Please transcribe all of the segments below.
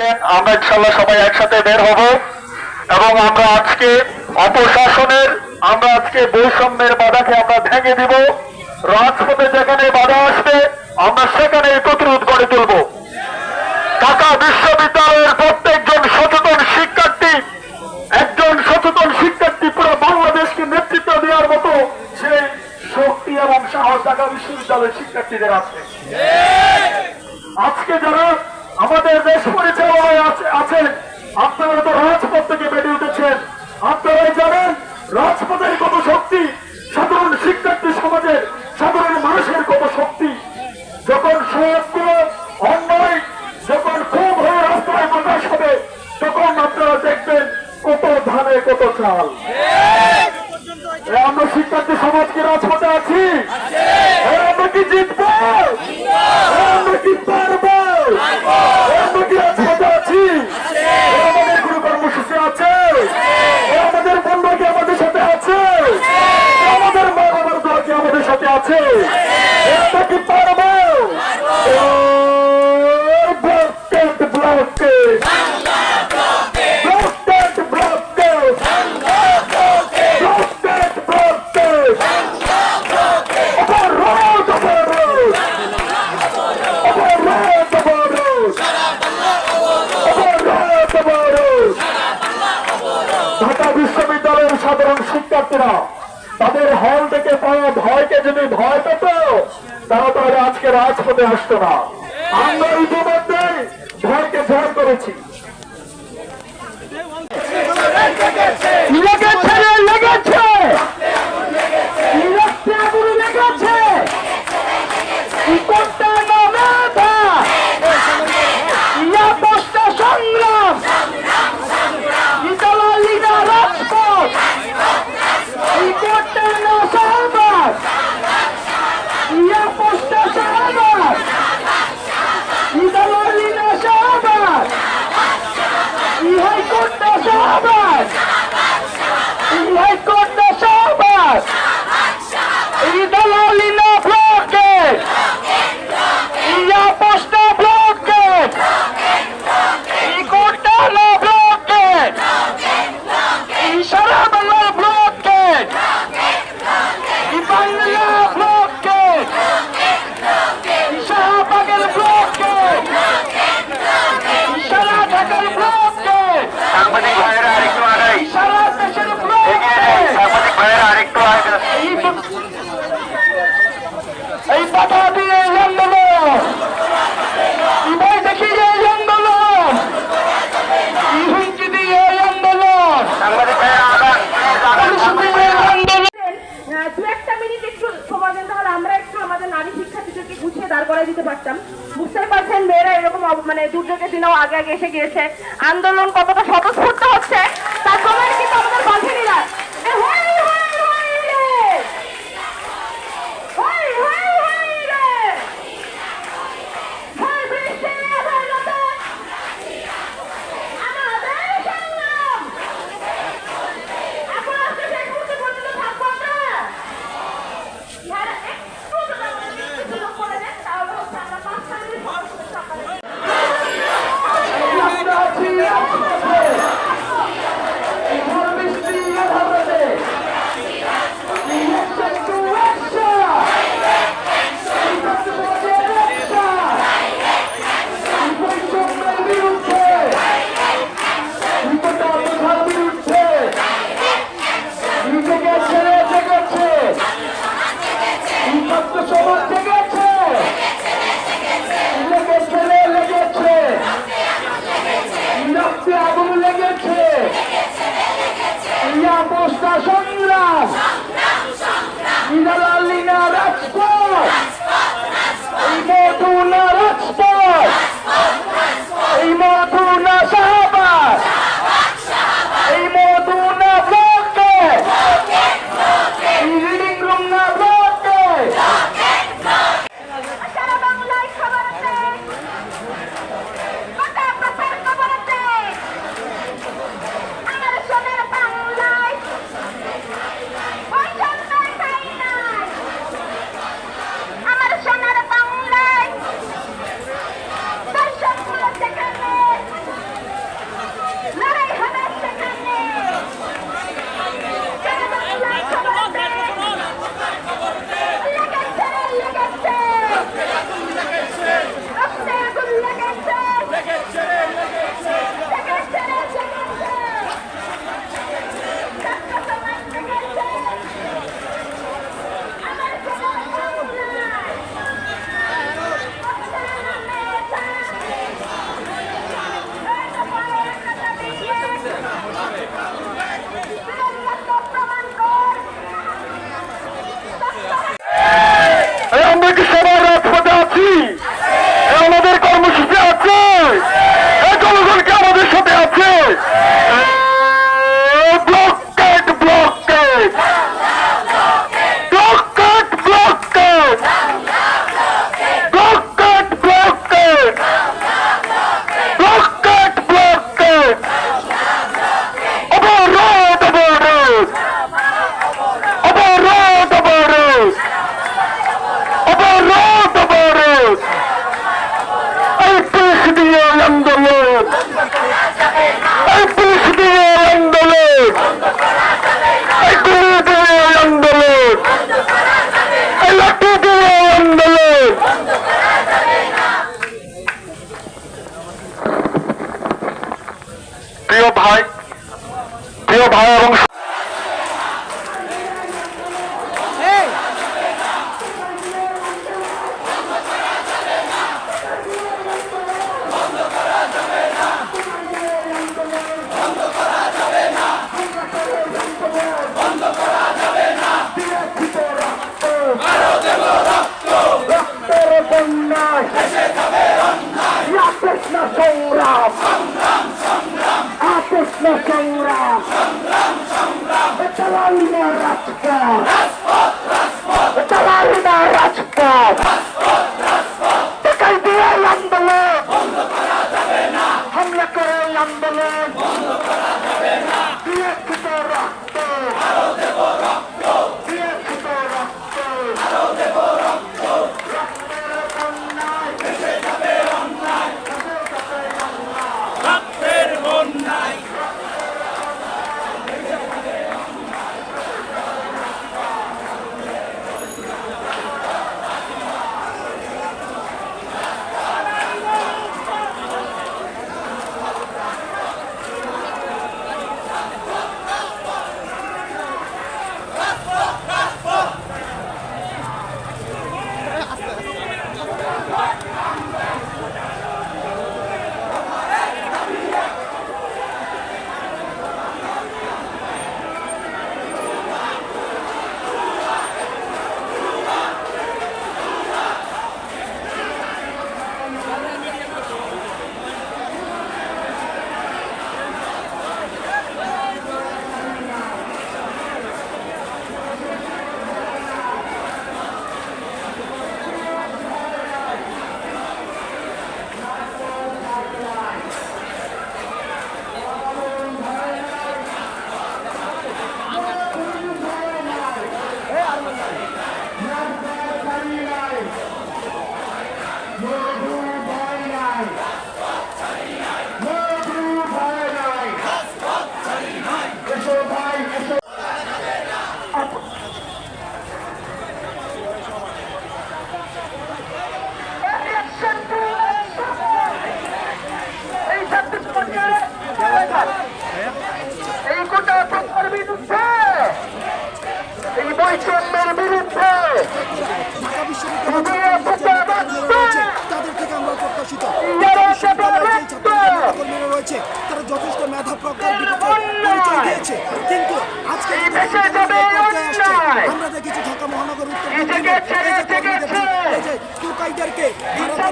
আসছেন আমরা ইনশাল্লাহ সবাই একসাথে বের হব। এবং আমরা আজকে অপশাসনের, আমরা আজকে বৈষম্যের বাধাকে আমরা ভেঙে দিব। রাজপথে যেখানে বাধা আসবে, আমরা সেখানে প্রতিরোধ করে তুলব। ঢাকা বিশ্ববিদ্যালয়ের প্রত্যেকজন সচেতন শিক্ষার্থী, একজন সচেতন শিক্ষার্থী পুরো বাংলাদেশকে নেতৃত্ব দেওয়ার মতো সে শক্তি এবং সাহস ঢাকা বিশ্ববিদ্যালয়ের শিক্ষার্থীদের আছে। আজকে যারা আমাদের দেশ পরিচালনায় আছে আছেন আপনারা তো রাজ রাজপথে আসতো না। আমরা ইতিমধ্যে ভয়কে ভয় করেছি। এসে গিয়েছে। আন্দোলন কতটা again, আন্দোলন। আন্দোলন। কৃষ্ণ সংগ্রাম চালাই না রাজপথ চালাই না রাজপথ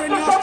When you